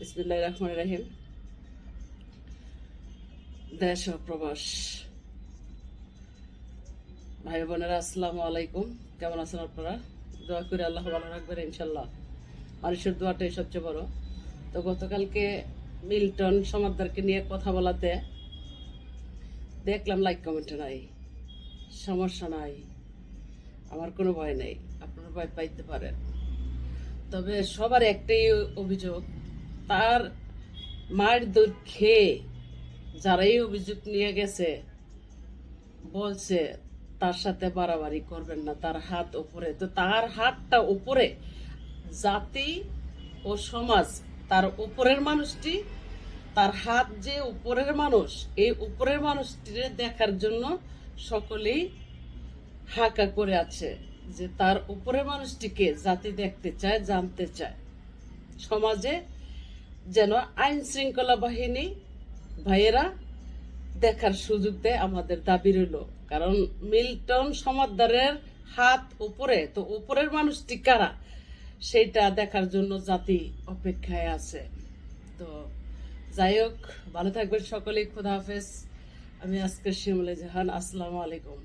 বিসমিল্লাহ রহমান রাহিম। দেশ ও প্রবাস। ভাই বোনেরা, আসসালামু আলাইকুম। কেমন আছেন আপনারা? দোয়া করে আল্লাহ ভালো রাখবেন ইনশাল্লাহ মানুষের দোয়াটাই সবচেয়ে বড়। তো গতকালকে মিল্টন সমাদদারকে নিয়ে কথা বলাতে দেখলাম লাইক কমেন্ট নাই। সমস্যা নাই। আমার কোনো ভয় নেই। আপনারা ভয় পাইতে পারেন। তবে সবার একটাই অভিযোগ তার মায়ের দুধ খেয়ে যারা এই অভিযোগ নিয়ে গেছে, বলছে তার সাথে বাড়াবাড়ি করবেন না, তার হাত উপরে। তো তার হাতটা উপরে, জাতি ও সমাজ, তার উপরের মানুষটি, তার হাত যে উপরের মানুষ, এই উপরের মানুষটিরে দেখার জন্য সকলেই হাঁকা করে আছে যে তার উপরের মানুষটিকে জাতি দেখতে চায়, জানতে চায়। সমাজে যেন আইন শৃঙ্খলা বাহিনী ভাইয়েরা দেখার সুযোগ দেয় আমাদের দাবি রইল। কারণ মিল্টন সমাদদারের হাত উপরে, তো উপরের মানুষটি কারা? সেটা দেখার জন্য জাতি অপেক্ষায় আছে। তো যাই হোক, ভালো থাকবেন সকলেই, খুদা হাফেজ। আমি আজকে শিমলে জাহান, আসসালামু আলাইকুম।